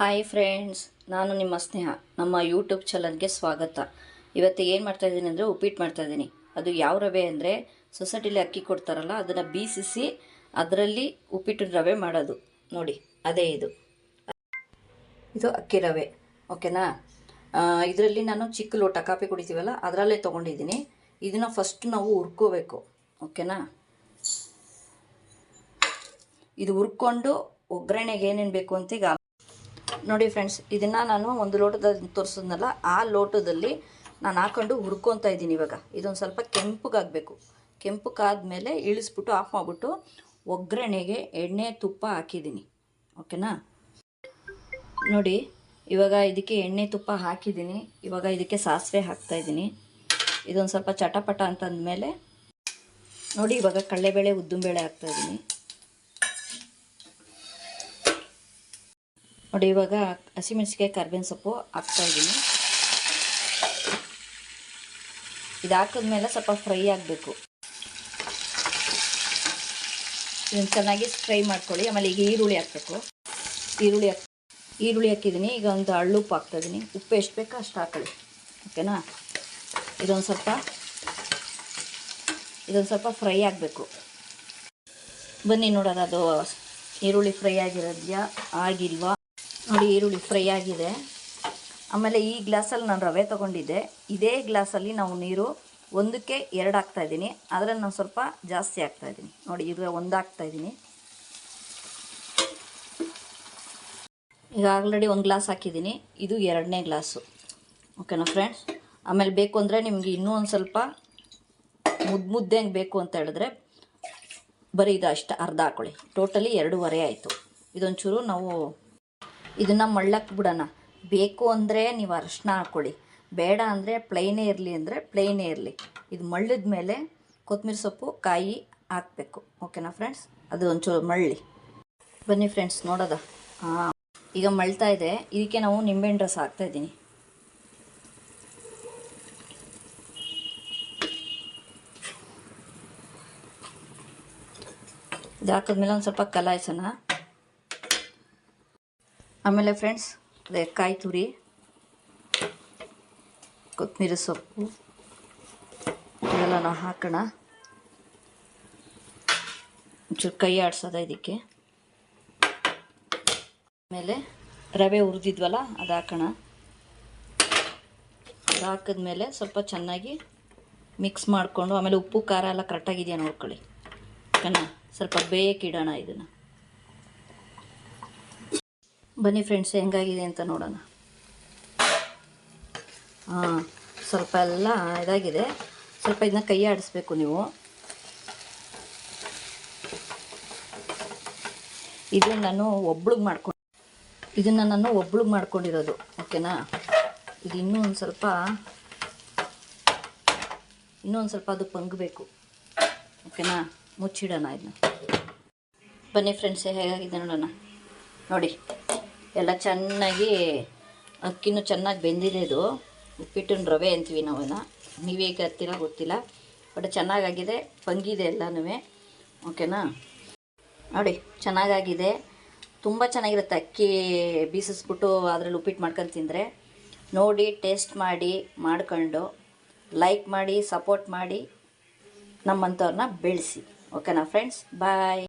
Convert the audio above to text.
Hi friends ನಾನು ನಿಮ್ಮ ಸ್ನೇಹ. ನಮ್ಮ ಯೂಟ್ಯೂಬ್ ಚಾನಲ್ಗೆ ಸ್ವಾಗತ. ಇವತ್ತು ಏನು ಮಾಡ್ತಾ ಇದ್ದೀನಿ ಅಂದರೆ ಉಪ್ಪಿಟ್ಟು ಮಾಡ್ತಾ ಇದ್ದೀನಿ. ಅದು ಯಾವ ರವೆ ಅಂದರೆ ಸೊಸೈಟಿಲಿ ಅಕ್ಕಿ ಕೊಡ್ತಾರಲ್ಲ, ಅದನ್ನು ಬೀಸಿಸಿ ಅದರಲ್ಲಿ ಉಪ್ಪಿಟ್ಟಿನ ರವೆ ಮಾಡೋದು. ನೋಡಿ, ಅದೇ ಇದು. ಇದು ಅಕ್ಕಿ ರವೆ. ಓಕೆನಾ ಇದರಲ್ಲಿ ನಾನು ಚಿಕ್ಕ ಲೋಟ ಕಾಫಿ ಕುಡಿತೀವಲ್ಲ, ಅದರಲ್ಲೇ ತೊಗೊಂಡಿದ್ದೀನಿ. ಇದನ್ನು ಫಸ್ಟ್ ನಾವು ಹುರ್ಕೋಬೇಕು. ಓಕೆನಾ ಇದು ಹುರ್ಕೊಂಡು ಒಗ್ಗರಣೆಗೆ ಏನೇನು ಬೇಕು ಅಂತ ಈಗ ನೋಡಿ ಫ್ರೆಂಡ್ಸ್ ಇದನ್ನು ನಾನು ಒಂದು ಲೋಟದ ತೋರಿಸಿದ್ನಲ್ಲ ಆ ಲೋಟದಲ್ಲಿ ನಾನು ಹಾಕೊಂಡು ಹುರ್ಕೊತಾ ಇದ್ದೀನಿ ಇವಾಗ. ಇದೊಂದು ಸ್ವಲ್ಪ ಕೆಂಪಗಾಗಬೇಕು. ಕೆಂಪಗಾದ್ಮೇಲೆ ಇಳಿಸ್ಬಿಟ್ಟು ಆಫ್ ಮಾಡಿಬಿಟ್ಟು ಒಗ್ಗರಣೆಗೆ ಎಣ್ಣೆ, ತುಪ್ಪ ಹಾಕಿದ್ದೀನಿ. ಓಕೆನಾ ನೋಡಿ, ಇವಾಗ ಇದಕ್ಕೆ ಎಣ್ಣೆ, ತುಪ್ಪ ಹಾಕಿದ್ದೀನಿ. ಇವಾಗ ಇದಕ್ಕೆ ಸಾಸಿವೆ ಹಾಕ್ತಾಯಿದ್ದೀನಿ ಇದೊಂದು ಸ್ವಲ್ಪ ಚಟಪಟ ಅಂತಂದಮೇಲೆ ನೋಡಿ, ಇವಾಗ ಕಡಲೆಬೇಳೆ ಉದ್ದಿನಬೇಳೆ ಹಾಕ್ತಾಯಿದ್ದೀನಿ ನೋಡಿ, ಇವಾಗ ಹಸಿಮೆಣಸಿಕಾಯಿ ಕರ್ಬೇವಿನ ಸೊಪ್ಪು ಹಾಕ್ತಾ ಇದ್ದೀನಿ. ಇದು ಹಾಕಿದ್ಮೇಲೆ ಸ್ವಲ್ಪ ಫ್ರೈ ಆಗಬೇಕು. ಇದನ್ನು ಚೆನ್ನಾಗಿ ಫ್ರೈ ಮಾಡ್ಕೊಳ್ಳಿ. ಆಮೇಲೆ ಈಗ ಈರುಳ್ಳಿ ಹಾಕಬೇಕು. ಈರುಳ್ಳಿ ಹಾಕ್ ಈರುಳ್ಳಿ ಹಾಕಿದ್ದೀನಿ. ಈಗ ಒಂದು ಹಳ್ಳುಪ್ಪು ಹಾಕ್ತಾಯಿದ್ದೀನಿ ಉಪ್ಪು ಎಷ್ಟು ಬೇಕೋ ಅಷ್ಟು ಹಾಕೊಳ್ಳಿ. ಓಕೆನಾ? ಇದೊಂದು ಸ್ವಲ್ಪ ಇದೊಂದು ಸ್ವಲ್ಪ ಫ್ರೈ ಆಗಬೇಕು. ಬನ್ನಿ ನೋಡೋದು ಅದು ಈರುಳ್ಳಿ ಫ್ರೈ ಆಗಿರೋದ್ಯಾ? ಆಗಿಲ್ವಾ? ನೋಡಿ ಈರುಳ್ಳಿ ಫ್ರೈ ಆಗಿದೆ. ಆಮೇಲೆ ಈ ಗ್ಲಾಸಲ್ಲಿ ನಾನು ರವೆ ತೊಗೊಂಡಿದ್ದೆ. ಇದೇ ಗ್ಲಾಸಲ್ಲಿ ನಾವು ನೀರು ಒಂದಕ್ಕೆ ಎರಡು ಹಾಕ್ತಾಯಿದ್ದೀನಿ ಅದರಲ್ಲಿ ನಾನು ಸ್ವಲ್ಪ ಜಾಸ್ತಿ ಹಾಕ್ತಾಯಿದ್ದೀನಿ ನೋಡಿ ಈಗ ಒಂದು ಹಾಕ್ತಾಯಿದ್ದೀನಿ ಈಗ ಆಲ್ರೆಡಿ ಒಂದು ಗ್ಲಾಸ್ ಹಾಕಿದ್ದೀನಿ. ಇದು ಎರಡನೇ ಗ್ಲಾಸು. ಓಕೆನಾ ಫ್ರೆಂಡ್ಸ್? ಆಮೇಲೆ ಬೇಕು ಅಂದರೆ ನಿಮಗೆ ಇನ್ನೂ ಒಂದು ಸ್ವಲ್ಪ ಮುದ್ದು ಮುದ್ದೆ ಬೇಕು ಅಂತ ಹೇಳಿದ್ರೆ ಬರೀ ಇದು ಅಷ್ಟು. ಅರ್ಧ ಹಾಕೊಳ್ಳಿ. ಟೋಟಲಿ ಎರಡೂವರೆ ಆಯಿತು. ಇದೊಂಚೂರು ನಾವು ಇದನ್ನು ಮಳ್ಳಕ್ಕೆ ಬಿಡೋಣ. ಬೇಕು ಅಂದರೆ ನೀವು ಅರಶಿನ ಹಾಕ್ಕೊಳ್ಳಿ ಬೇಡ ಅಂದರೆ ಪ್ಲೈನೇ ಇರಲಿ ಅಂದರೆ ಪ್ಲೈನೇ ಇರಲಿ. ಇದು ಮಳ್ಳಿದ ಮೇಲೆ ಕೊತ್ತಂಬರಿ ಸೊಪ್ಪು, ಕಾಯಿ ಹಾಕಬೇಕು. ಓಕೆನಾ ಫ್ರೆಂಡ್ಸ್ ಅದು ಒಂಚೂರು ಮಳ್ಳಿ. ಬನ್ನಿ ಫ್ರೆಂಡ್ಸ್ ನೋಡೋದ? ಹಾಂ. ಈಗ ಮಳ್ತಾ ಇದೆ. ಇದಕ್ಕೆ ನಾವು ನಿಂಬೆಹಣ್ಣು ರಸ ಹಾಕ್ತಾಯಿದ್ದೀನಿ ಇದು ಹಾಕಿದ್ಮೇಲೆ ಒಂದು ಸ್ವಲ್ಪ ಕಲಾಯಿಸೋಣ. ಆಮೇಲೆ ಫ್ರೆಂಡ್ಸ್ ಅದೇ ಕಾಯಿ ತುರಿ ಕೊತ್ತಂಬರಿ ಸೊಪ್ಪು ಇದೆಲ್ಲ ನಾವು ಹಾಕೋಣ. ಒಂಚೂರು ಕೈ ಆಡ್ಸೋದ ಇದಕ್ಕೆ. ಆಮೇಲೆ ರವೆ ಹುರಿದಿದ್ವಲ್ಲ, ಅದು ಹಾಕೋಣ. ಅದು ಹಾಕಿದ್ಮೇಲೆ ಸ್ವಲ್ಪ ಚೆನ್ನಾಗಿ ಮಿಕ್ಸ್ ಮಾಡಿಕೊಂಡು, ಆಮೇಲೆ ಉಪ್ಪು, ಖಾರ ಎಲ್ಲ ಕರೆಕ್ಟಾಗಿದೆಯಾ ನೋಡ್ಕೊಳ್ಳಿ. ಕಣ್ಣ ಸ್ವಲ್ಪ ಬೇಕಿಡೋಣ ಇದನ್ನು. ಬನ್ನಿ ಫ್ರೆಂಡ್ಸ್ ಹೆಂಗಾಗಿದೆ ಅಂತ ನೋಡೋಣ. ಹಾಂ, ಸ್ವಲ್ಪ ಎಲ್ಲ ಇದಾಗಿದೆ. ಸ್ವಲ್ಪ ಇದನ್ನ ಕೈ ಆಡಿಸ್ಬೇಕು ನೀವು. ಇದು ನಾನು ಒಬ್ಳಿಗೆ ಮಾಡ್ಕೊಂಡು ಇದನ್ನು ನಾನು ಒಬ್ಳಿಗೆ ಮಾಡ್ಕೊಂಡಿರೋದು, ಓಕೆನಾ? ಇದು ಇನ್ನೂ ಒಂದು ಸ್ವಲ್ಪ ಇನ್ನೂ ಒಂದು ಸ್ವಲ್ಪ ಅದು ಪಂಗಬೇಕು, ಓಕೆನಾ? ಮುಚ್ಚಿಡೋಣ ಇದನ್ನ. ಬನ್ನಿ ಫ್ರೆಂಡ್ಸ್ ಹೇಗಾಗಿದೆ ನೋಡೋಣ. ನೋಡಿ. ಎಲ್ಲ ಚೆನ್ನಾಗಿ ಅಕ್ಕಿನೂ ಚೆನ್ನಾಗಿ ಬೆಂದಿದೆ ಇದು. ಉಪ್ಪಿಟ್ಟಿನ ರವೆ ಅಂತೀವಿ ನೀವು ಹೇಗೆ ಹತ್ತಿರ ಗೊತ್ತಿಲ್ಲ ಬಟ್ ಚೆನ್ನಾಗಾಗಿದೆ, ಪಂಗಿದೆ ಎಲ್ಲನೂ. ಓಕೆನಾ ನೋಡಿ, ಚೆನ್ನಾಗಾಗಿದೆ. ತುಂಬ ಚೆನ್ನಾಗಿರುತ್ತೆ ಅಕ್ಕಿ ಬೀಸಿಸ್ಬಿಟ್ಟು ಅದರಲ್ಲಿ ಉಪ್ಪಿಟ್ಟು ಮಾಡ್ಕೊಂಡು ತಿಂದರೆ. ನೋಡಿ ಟೇಸ್ಟ್ ಮಾಡಿ, ಮಾಡ್ಕೊಂಡು ಲೈಕ್ ಮಾಡಿ ಸಪೋರ್ಟ್ ಮಾಡಿ ನಮ್ಮಂಥವ್ರನ್ನ ಬೆಳೆಸಿ. ಓಕೆನಾ ಫ್ರೆಂಡ್ಸ್ ಬಾಯ್